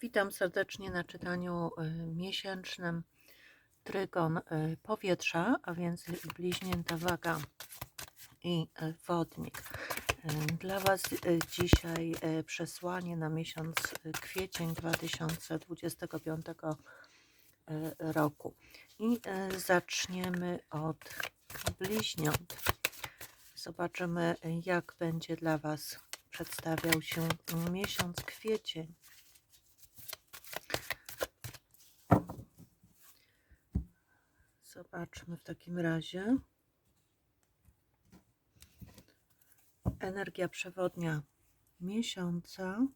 Witam serdecznie na czytaniu y, miesięcznym Trygon y, powietrza, a więc bliźnięta waga i y, wodnik. Dla Was dzisiaj przesłanie na miesiąc kwiecień 2025 y, roku. I zaczniemy od bliźniąt. Zobaczymy, jak będzie dla Was przedstawiał się miesiąc kwiecień. Zobaczmy w takim razie. Energia przewodnia miesiąca.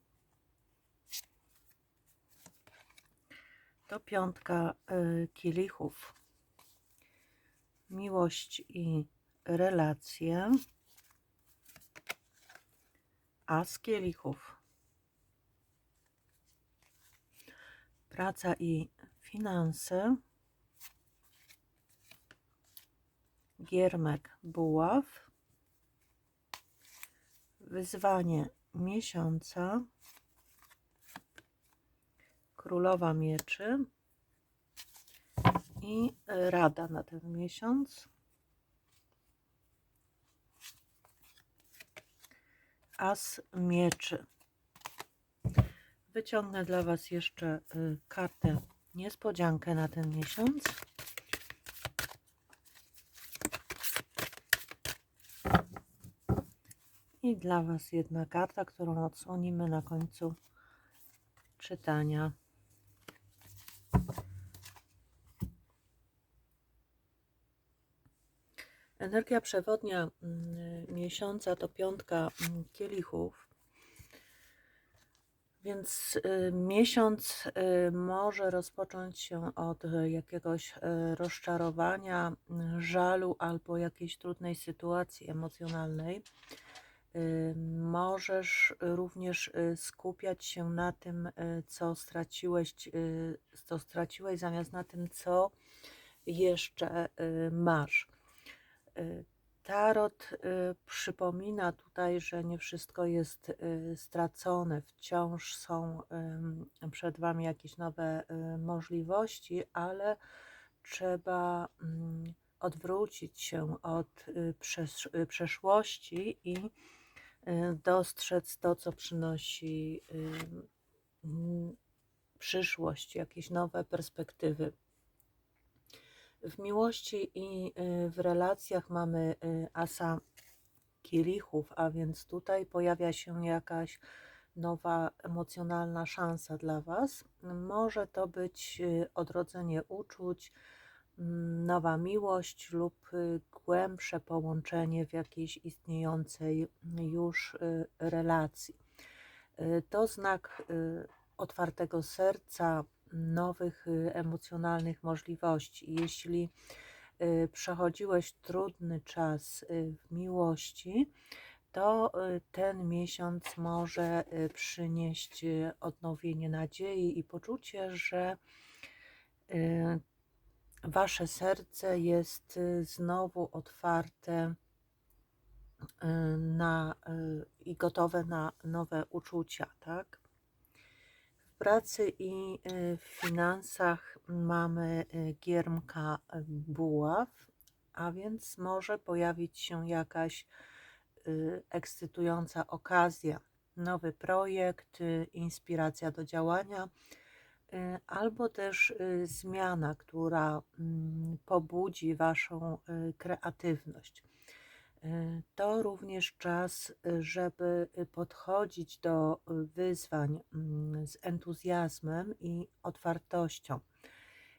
To piątka y, kielichów. Miłość i relacje. As kielichów. Praca i finanse. Giermek buław. Wyzwanie miesiąca. Królowa mieczy. I rada na ten miesiąc. As mieczy. Wyciągnę dla Was jeszcze y, kartę niespodziankę na ten miesiąc. I dla Was jedna karta, którą odsłonimy na końcu czytania. Energia przewodnia mm, miesiąca to piątka mm, kielichów. Więc y, miesiąc y, może rozpocząć się od jakiegoś y, rozczarowania, żalu albo jakiejś trudnej sytuacji emocjonalnej. Y, Możesz również y, skupiać się na tym, y, co straciłeś, co straciłeś, zamiast na tym, co jeszcze masz. Tarot przypomina tutaj, że nie wszystko jest stracone, wciąż są przed Wami jakieś nowe możliwości, ale trzeba mm, odwrócić się od przesz- przeszłości i dostrzec to, co przynosi y, mm, przyszłość, jakieś nowe perspektywy. W miłości i y, w relacjach mamy y, asa kielichów, a więc tutaj pojawia się jakaś nowa emocjonalna szansa dla Was. Może to być y, odrodzenie uczuć, nowa miłość lub y, głębsze połączenie w jakiejś istniejącej już y, relacji. Y, To znak otwartego serca, nowych emocjonalnych możliwości. Jeśli przechodziłeś trudny czas w miłości, to ten miesiąc może przynieść odnowienie nadziei i poczucie, że wasze serce jest y, znowu otwarte y, na, y, i gotowe na nowe uczucia, tak? W pracy i w finansach mamy giermka buław, a więc może pojawić się jakaś ekscytująca okazja, nowy projekt, inspiracja do działania, albo też y, zmiana, która mm, pobudzi Waszą y, kreatywność. Y, To również czas, y, żeby y, podchodzić do y, wyzwań mm, z entuzjazmem i otwartością.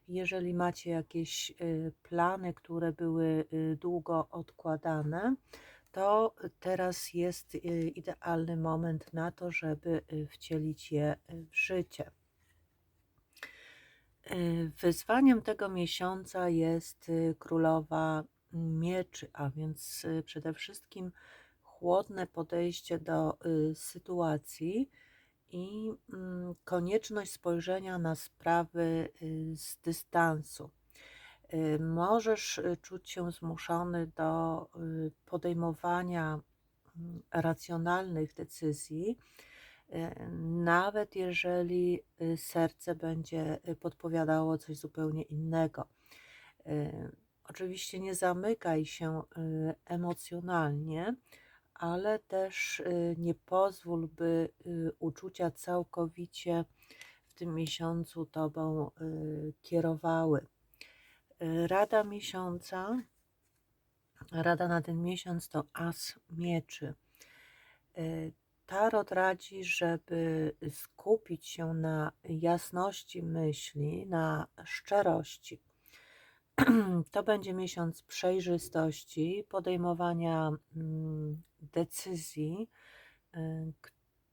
Jeżeli macie jakieś y, plany, które były y, długo odkładane, to teraz jest y, idealny moment na to, żeby y, wcielić je y, w życie. Y, Wyzwaniem tego miesiąca jest y, królowa mieczy, a więc y, przede wszystkim chłodne podejście do sytuacji i mm, konieczność spojrzenia na sprawy z dystansu. Możesz czuć się zmuszony do podejmowania mm, racjonalnych decyzji, Nawet jeżeli y, serce będzie y, podpowiadało coś zupełnie innego. E, Oczywiście nie zamykaj się y, emocjonalnie, ale też nie pozwól, by uczucia całkowicie w tym miesiącu tobą kierowały. Y, Rada miesiąca, rada na ten miesiąc to as mieczy. Tarot radzi, żeby skupić się na jasności myśli, na szczerości. To będzie miesiąc przejrzystości, podejmowania mm, decyzji y,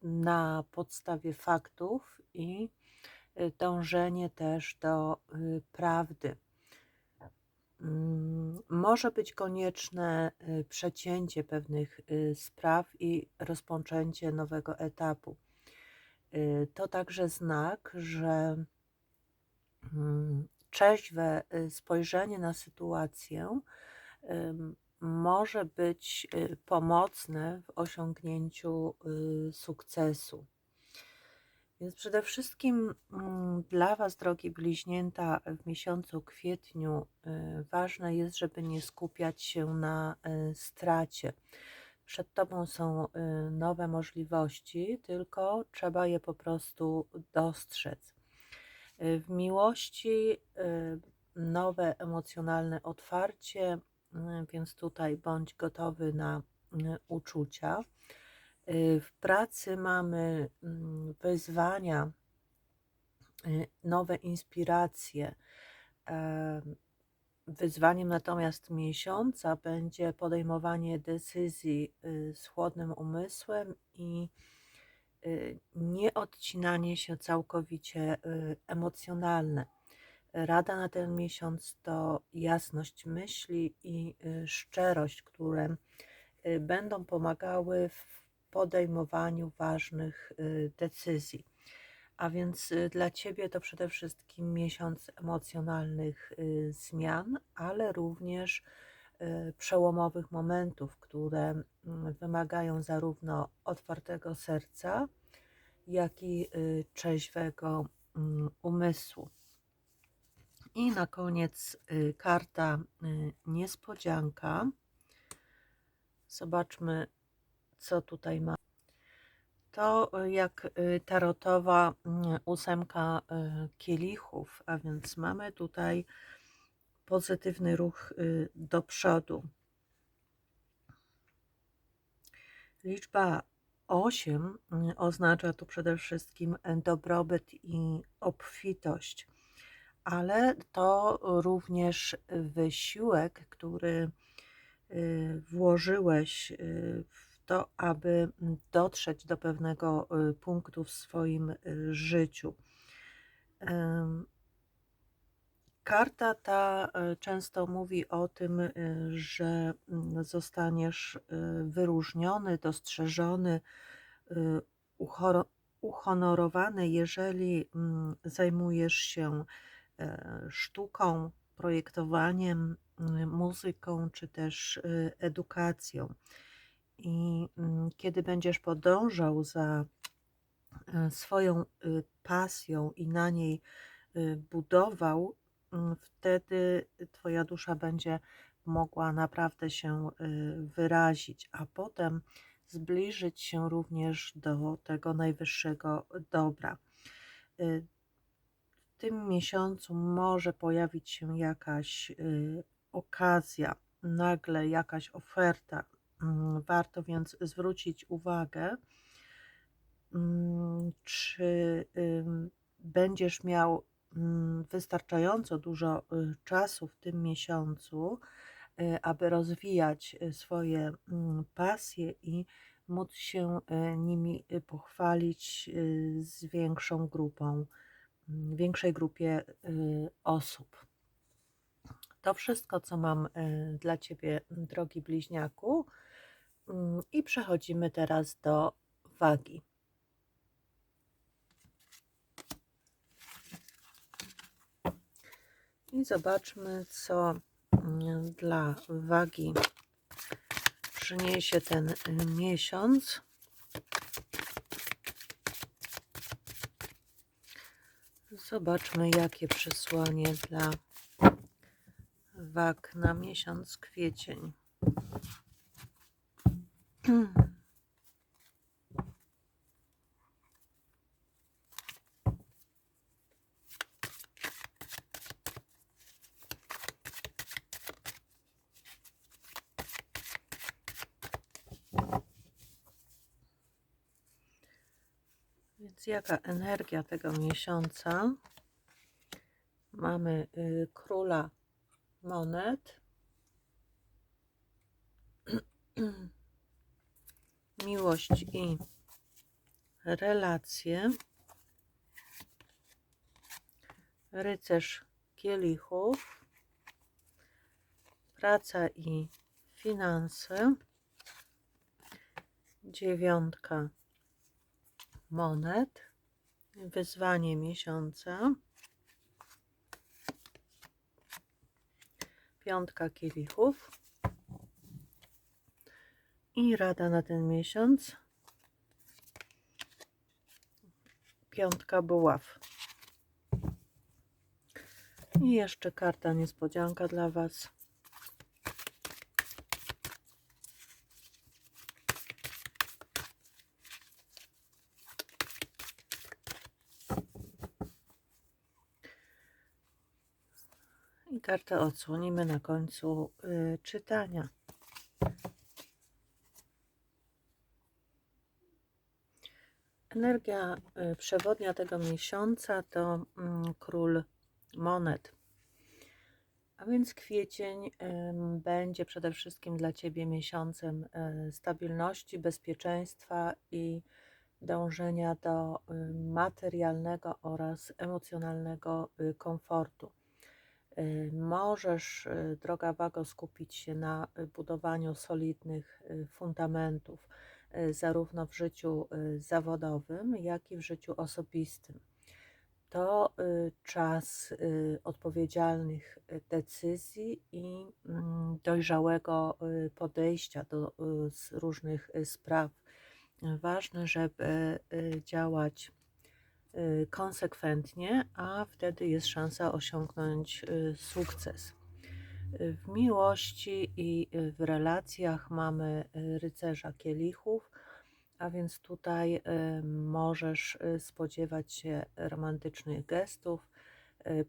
na podstawie faktów i y, dążenie też do y, prawdy. Mm, Może być konieczne y, przecięcie pewnych y, spraw i rozpoczęcie nowego etapu. Y, To także znak, że mm, trzeźwe spojrzenie na sytuację może być pomocne w osiągnięciu sukcesu. Więc przede wszystkim mm, dla Was, drogi bliźnięta, w miesiącu kwietniu y, ważne jest, żeby nie skupiać się na y, stracie. Przed Tobą są y, nowe możliwości, tylko trzeba je po prostu dostrzec. W miłości nowe emocjonalne otwarcie, więc tutaj bądź gotowy na uczucia. Y, W pracy mamy mm, wyzwania, y, nowe inspiracje. Em, Wyzwaniem natomiast miesiąca będzie podejmowanie decyzji y, z chłodnym umysłem i nie odcinanie się całkowicie emocjonalne. Rada na ten miesiąc to jasność myśli i szczerość, które będą pomagały w podejmowaniu ważnych y, decyzji. A więc y, dla Ciebie to przede wszystkim miesiąc emocjonalnych y, zmian, ale również przełomowych momentów, które mm, wymagają zarówno otwartego serca, jak i trzeźwego mm, umysłu. I na koniec karta niespodzianka. Zobaczmy, co tutaj ma. To y, jak y, tarotowa mm, ósemka y, kielichów, a więc mamy tutaj pozytywny ruch do przodu. Liczba 8 y, oznacza tu przede wszystkim dobrobyt i obfitość, ale to również wysiłek, który włożyłeś w to, aby dotrzeć do pewnego y, punktu w swoim y, życiu. Karta ta y, często mówi o tym, że mm, zostaniesz wyróżniony, dostrzeżony, uhonorowany, jeżeli mm, zajmujesz się e, sztuką, projektowaniem, muzyką czy też edukacją. I mm, kiedy będziesz podążał za e, swoją y, pasją i na niej y, budował, mm, wtedy Twoja dusza będzie mogła naprawdę się y, wyrazić, a potem zbliżyć się również do tego najwyższego dobra. W tym miesiącu może pojawić się jakaś okazja, nagle jakaś oferta. Mm, Warto więc zwrócić uwagę, mm, czy będziesz miał mm, wystarczająco dużo y, czasu w tym miesiącu, y, aby rozwijać y, swoje pasje i móc się nimi pochwalić z większą grupą, większej grupie osób. To wszystko, co mam dla Ciebie, drogi bliźniaku. Mm, I przechodzimy teraz do wagi. I zobaczmy, co mm, dla wagi przyniesie ten y, miesiąc. Zobaczmy, jakie przesłanie dla wag na miesiąc kwiecień. Więc jaka energia tego miesiąca? Mamy y, króla monet, miłość i relacje, rycerz kielichów, praca i finanse, dziewiątka monet, wyzwanie miesiąca, piątka kielichów i rada na ten miesiąc, piątka buław. I jeszcze karta niespodzianka dla Was. I kartę odsłonimy na końcu y, czytania. Energia y, przewodnia tego miesiąca to mm, król monet. A więc kwiecień będzie przede wszystkim dla Ciebie miesiącem y, stabilności, bezpieczeństwa i dążenia do y, materialnego oraz emocjonalnego komfortu. Możesz, droga Wago, skupić się na budowaniu solidnych fundamentów, zarówno w życiu y, zawodowym, jak i w życiu osobistym. To y, czas y, odpowiedzialnych y, decyzji i mm, dojrzałego y, podejścia do y, różnych y, spraw. Ważne, żeby y, działać y, konsekwentnie, a wtedy jest szansa osiągnąć y, sukces. W miłości i w relacjach mamy y, rycerza kielichów, a więc tutaj y, możesz y, spodziewać się romantycznych gestów,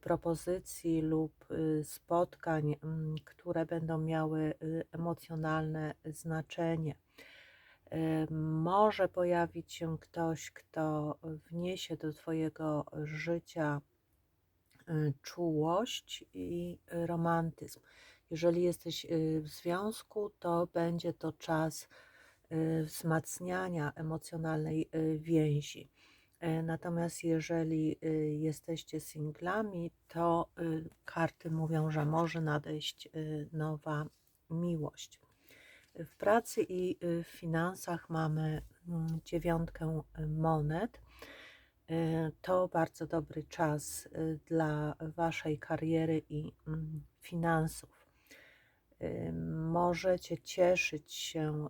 propozycji lub spotkań, które będą miały emocjonalne znaczenie. Może pojawić się ktoś, kto wniesie do Twojego życia czułość i romantyzm. Jeżeli jesteś y, w związku, to będzie to czas y, wzmacniania emocjonalnej y, więzi. Y, Natomiast jeżeli y, jesteście singlami, to y, karty mówią, że może nadejść y, nowa miłość. W pracy i y, w finansach mamy mm, dziewiątkę y, monet. Y, To bardzo dobry czas y, dla Waszej kariery i mm, finansów. Y, Możecie cieszyć się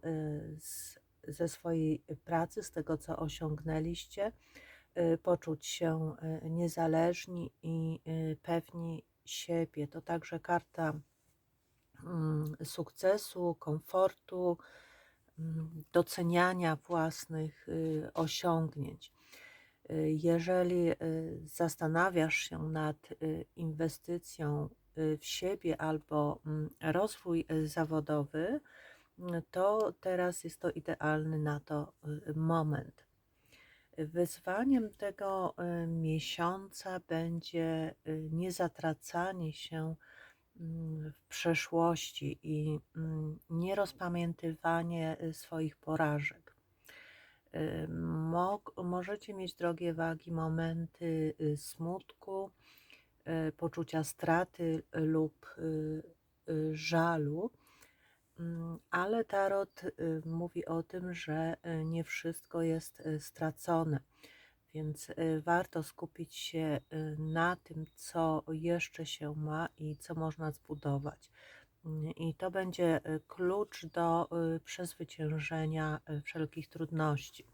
z, ze swojej pracy, z tego co osiągnęliście, poczuć się niezależni i pewni siebie. To także karta mm, sukcesu, komfortu, mm, doceniania własnych osiągnięć. Y, Jeżeli y, zastanawiasz się nad y, inwestycją w siebie albo mm, rozwój zawodowy, mm, to teraz jest to idealny na to moment. Wyzwaniem tego miesiąca będzie niezatracanie się mm, w przeszłości i nierozpamiętywanie swoich porażek. Mog, możecie mieć, drogie wagi, momenty y, smutku, y, poczucia straty lub y, żalu, Mm, ale tarot mówi o tym, że nie wszystko jest stracone, więc warto skupić się na tym, co jeszcze się ma i co można zbudować. I to będzie y, klucz do y, przezwyciężenia y, wszelkich trudności.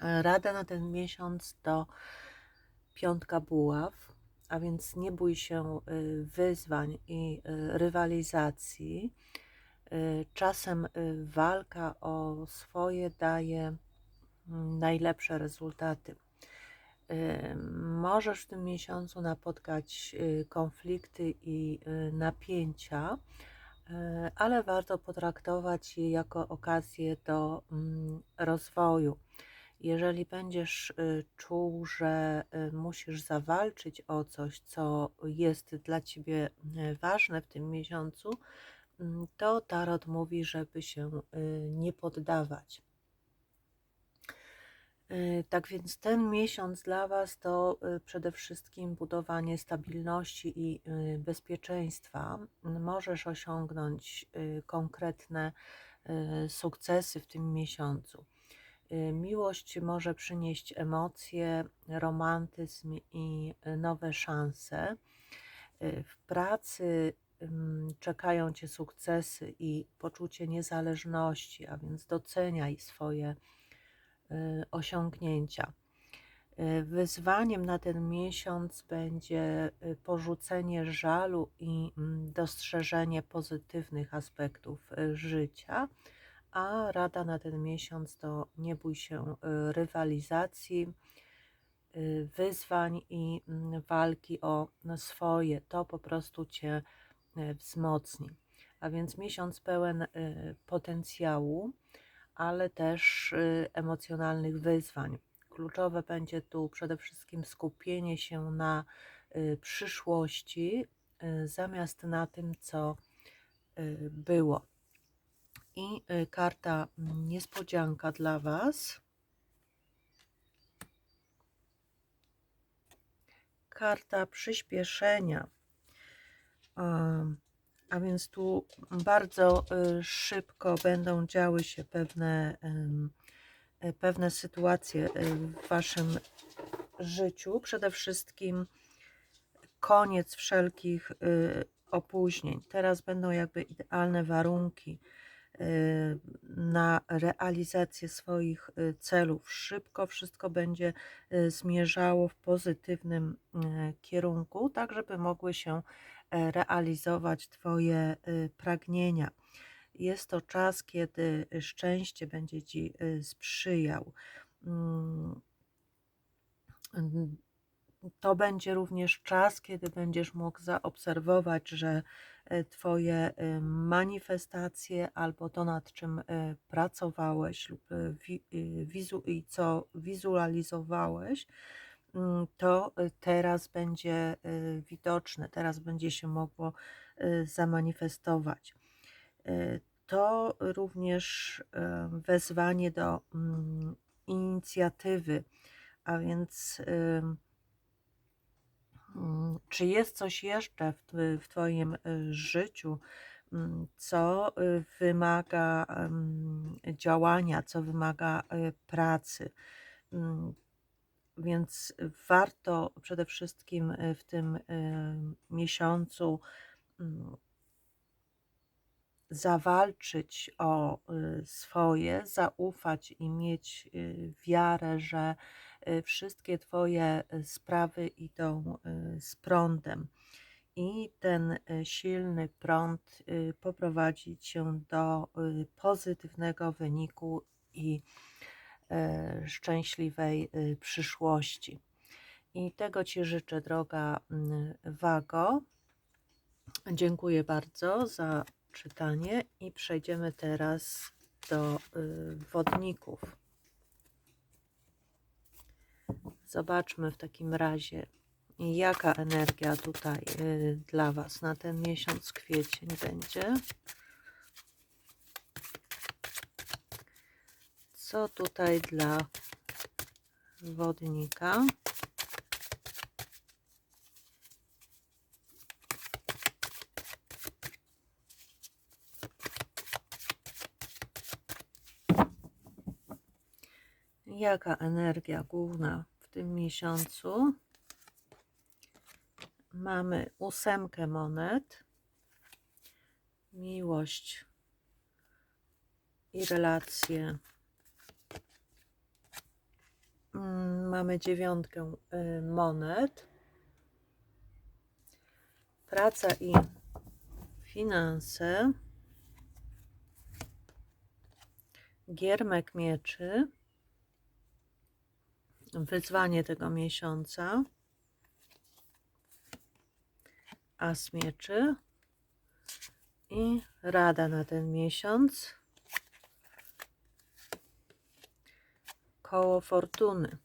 Rada na ten miesiąc to piątka buław, a więc nie bój się wyzwań i rywalizacji. Czasem walka o swoje daje mm, najlepsze rezultaty. Możesz w tym miesiącu napotkać y, konflikty i y, napięcia, y, ale warto potraktować je jako okazję do mm, rozwoju. Jeżeli będziesz czuł, że musisz zawalczyć o coś, co jest dla ciebie ważne w tym miesiącu, mm, to tarot mówi, żeby się nie poddawać. Y, Tak więc ten miesiąc dla Was to y, przede wszystkim budowanie stabilności i y, bezpieczeństwa. Możesz osiągnąć konkretne sukcesy w tym miesiącu. Miłość może przynieść emocje, romantyzm i nowe szanse. W pracy czekają Cię sukcesy i poczucie niezależności, a więc doceniaj swoje osiągnięcia. Y, Wyzwaniem na ten miesiąc będzie y, porzucenie żalu i mm, dostrzeżenie pozytywnych aspektów y, życia, a rada na ten miesiąc to nie bój się y, rywalizacji, y, wyzwań i mm, walki o swoje. To po prostu Cię y, wzmocni. A więc miesiąc pełen y, potencjału, ale też y, emocjonalnych wyzwań. Kluczowe będzie tu przede wszystkim skupienie się na y, przyszłości y, zamiast na tym, co było. I karta niespodzianka dla Was. Karta przyspieszenia. A więc tu bardzo y, szybko będą działy się pewne, e, pewne sytuacje y, w Waszym życiu. Przede wszystkim koniec wszelkich y, opóźnień. Teraz będą jakby idealne warunki na realizację swoich celów. Szybko wszystko będzie zmierzało w pozytywnym kierunku, tak żeby mogły się realizować Twoje y, pragnienia. Jest to czas, kiedy szczęście będzie Ci y, sprzyjał. Mm, To będzie również czas, kiedy będziesz mógł zaobserwować, że e, Twoje y, manifestacje albo to, nad czym e, pracowałeś lub e, wi- y, wizu i co wizualizowałeś, to y, teraz będzie y, widoczne, teraz będzie się mogło y, zamanifestować. To również wezwanie do mm, inicjatywy, a więc mm, czy jest coś jeszcze w, tw- w Twoim życiu, mm, co wymaga działania, co wymaga pracy? Więc warto przede wszystkim y, w tym y, miesiącu mm, zawalczyć o y, swoje, zaufać i mieć wiarę, że wszystkie Twoje sprawy idą z prądem. I ten silny prąd poprowadzi Cię do pozytywnego wyniku i e, szczęśliwej y, przyszłości. I tego Ci życzę, droga Wago. Dziękuję bardzo za czytanie i przejdziemy teraz do y, wodników. Zobaczmy w takim razie, jaka energia tutaj y, dla Was na ten miesiąc kwiecień będzie. Co tutaj dla wodnika? Jaka energia główna w tym miesiącu? Mamy ósemkę monet, miłość i relacje mamy dziewiątkę y, monet. Praca i finanse. Giermek mieczy. Wyzwanie tego miesiąca. As mieczy. I rada na ten miesiąc. Koło fortuny.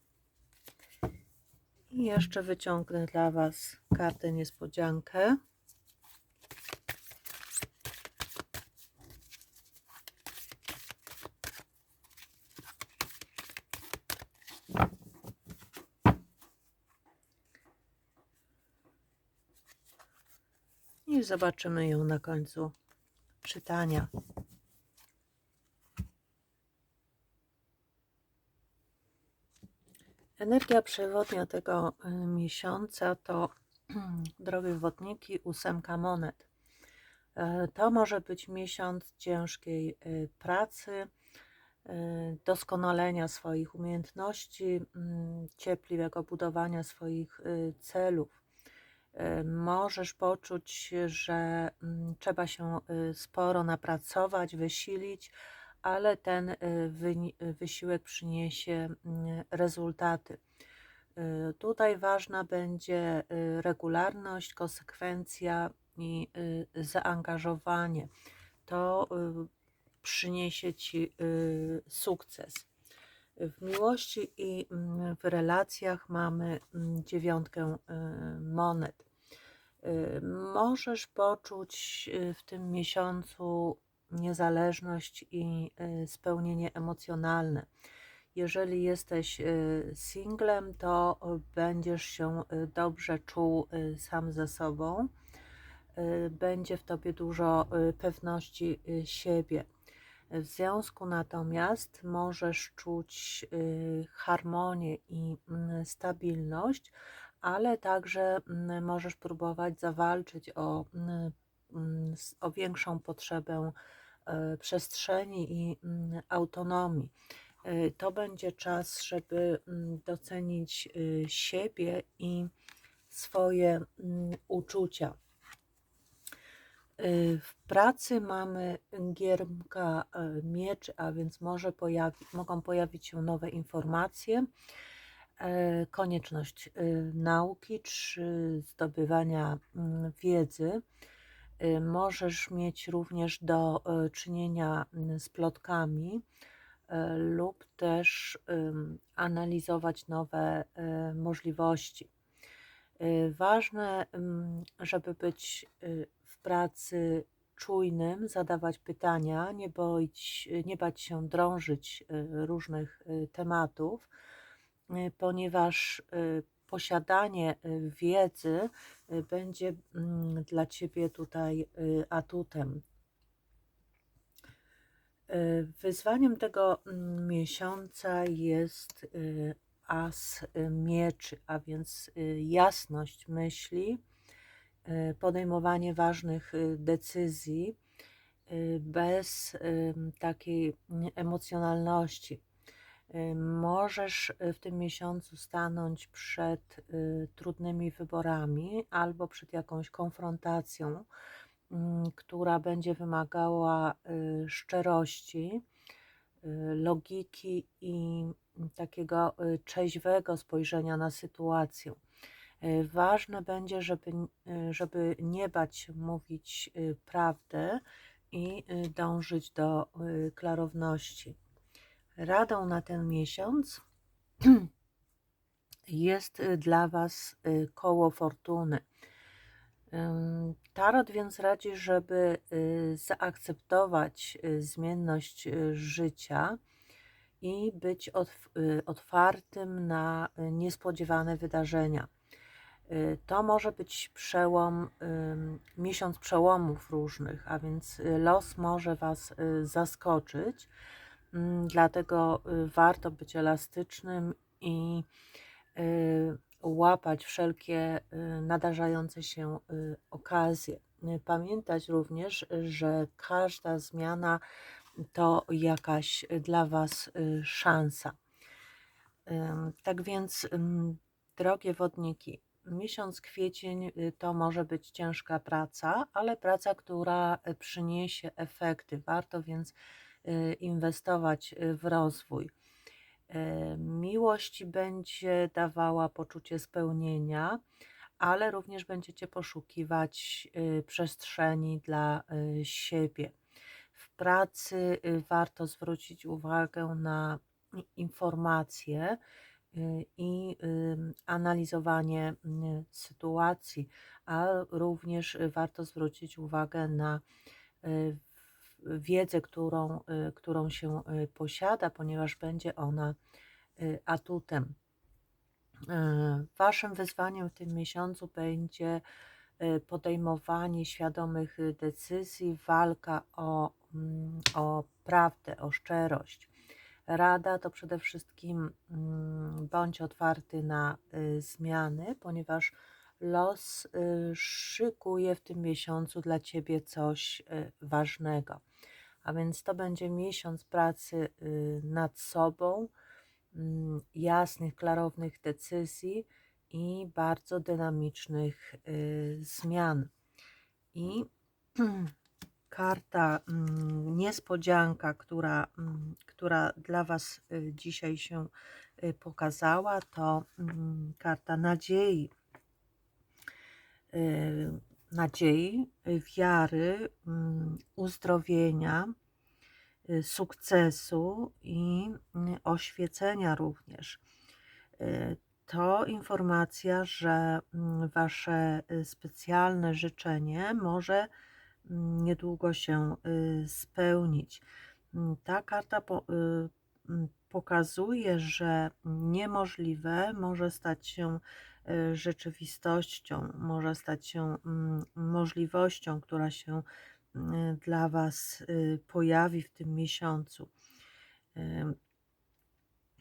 I jeszcze wyciągnę dla Was kartę niespodziankę. I zobaczymy ją na końcu czytania. Energia przewodnia tego y, miesiąca to, drogie wodniki, ósemka monet. E, To może być miesiąc ciężkiej y, pracy, y, doskonalenia swoich umiejętności, mm, cierpliwego budowania swoich y, celów. Y, Możesz poczuć, że mm, trzeba się y, sporo napracować, wysilić, ale ten y, wysiłek przyniesie mm, rezultaty. Y, Tutaj ważna będzie y, regularność, konsekwencja i zaangażowanie. To przyniesie ci sukces. W miłości i mm, w relacjach mamy mm, dziewiątkę monet. Możesz poczuć w tym miesiącu niezależność i y, spełnienie emocjonalne. Jeżeli jesteś y, singlem, to będziesz się y, dobrze czuł sam ze sobą. Będzie w tobie dużo pewności siebie. W związku natomiast możesz czuć harmonię i mm, stabilność, ale także mm, możesz próbować zawalczyć o, mm, o większą potrzebę e, przestrzeni i mm, autonomii. E, To będzie czas, żeby mm, docenić y, siebie i swoje mm, uczucia. W pracy mamy giermka e, mieczy, a więc może pojawi, mogą pojawić się nowe informacje, e, konieczność nauki czy zdobywania wiedzy. Y, Możesz mieć również do e, czynienia mm, z plotkami e, lub też analizować nowe możliwości. Y, Ważne, żeby być y, w pracy czujnym, zadawać pytania, nie, boić, nie bać się drążyć y, różnych y, tematów, y, ponieważ y, posiadanie y, wiedzy y, będzie mm, dla Ciebie tutaj y, atutem. Wyzwaniem tego mm, miesiąca jest as mieczy, a więc jasność myśli, podejmowanie ważnych decyzji bez takiej mm, emocjonalności. Y, Możesz y, w tym miesiącu stanąć przed y, trudnymi wyborami albo przed jakąś konfrontacją, mm, która będzie wymagała szczerości, logiki i takiego trzeźwego spojrzenia na sytuację. Ważne będzie, żeby, żeby nie bać mówić prawdę i dążyć do klarowności. Radą na ten miesiąc jest y, dla Was y, koło fortuny. Tarot więc radzi, żeby y, zaakceptować zmienność życia i być otw- otwartym na niespodziewane wydarzenia. To może być przełom, miesiąc przełomów różnych, a więc los może Was zaskoczyć. Mm, Dlatego y, warto być elastycznym i y, łapać wszelkie y, nadarzające się okazje. Pamiętać również, że każda zmiana to jakaś dla Was szansa. Tak więc, drogie wodniki, miesiąc kwiecień to może być ciężka praca, ale praca, która przyniesie efekty. Warto więc inwestować y, w rozwój. Y, Miłość będzie dawała poczucie spełnienia, ale również będziecie poszukiwać y, przestrzeni dla y, siebie. W pracy y, warto zwrócić uwagę na informacje y, i analizowanie y, sytuacji, a również y, warto zwrócić uwagę na y, wiedzę, którą, y, którą się y, posiada, ponieważ będzie ona y, atutem. Waszym wyzwaniem w tym miesiącu będzie podejmowanie świadomych decyzji, walka o, mm, o prawdę, o szczerość. Rada to przede wszystkim mm, bądź otwarty na zmiany, ponieważ los y, szykuje w tym miesiącu dla Ciebie coś y, ważnego. A więc to będzie miesiąc pracy y, nad sobą, mm, jasnych, klarownych decyzji i bardzo dynamicznych zmian. I karta mm, niespodzianka, która, mm, która dla Was dzisiaj się pokazała, to karta nadziei. Y, Nadziei, y, wiary, mm, uzdrowienia, y, sukcesu i oświecenia również. To informacja, że mm, Wasze specjalne życzenie może mm, niedługo się spełnić. Ta karta po, pokazuje, że niemożliwe może stać się rzeczywistością, może stać się mm, możliwością, która się y, dla Was y, pojawi w tym miesiącu.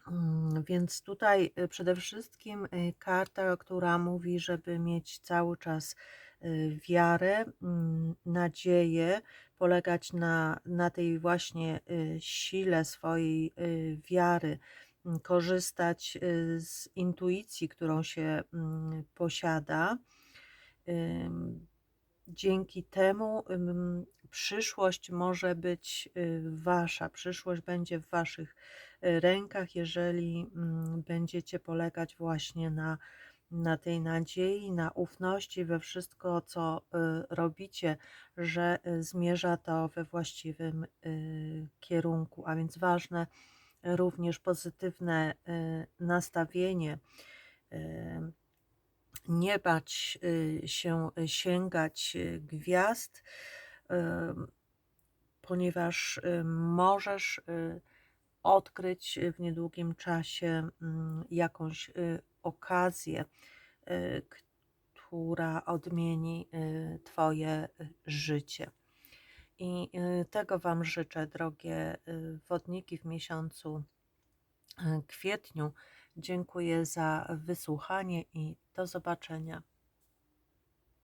Mm, Więc tutaj y, przede wszystkim y, karta, która mówi, żeby mieć cały czas y, wiarę, mm, nadzieję, polegać na, na tej właśnie y, sile swojej y, wiary, korzystać y, z intuicji, którą się mm, posiada. Dzięki temu przyszłość może być y, wasza, przyszłość będzie w waszych y, rękach, jeżeli mm, będziecie polegać właśnie na, na tej nadziei, na ufności we wszystko, co robicie, że zmierza to we właściwym kierunku. A więc ważne również pozytywne y, nastawienie. y, nie bać y, się sięgać gwiazd, ponieważ możesz odkryć w niedługim czasie mm, jakąś okazję, która odmieni Twoje życie. I y, tego Wam życzę, drogie y, wodniki, w miesiącu y, kwietniu. Dziękuję za wysłuchanie i do zobaczenia.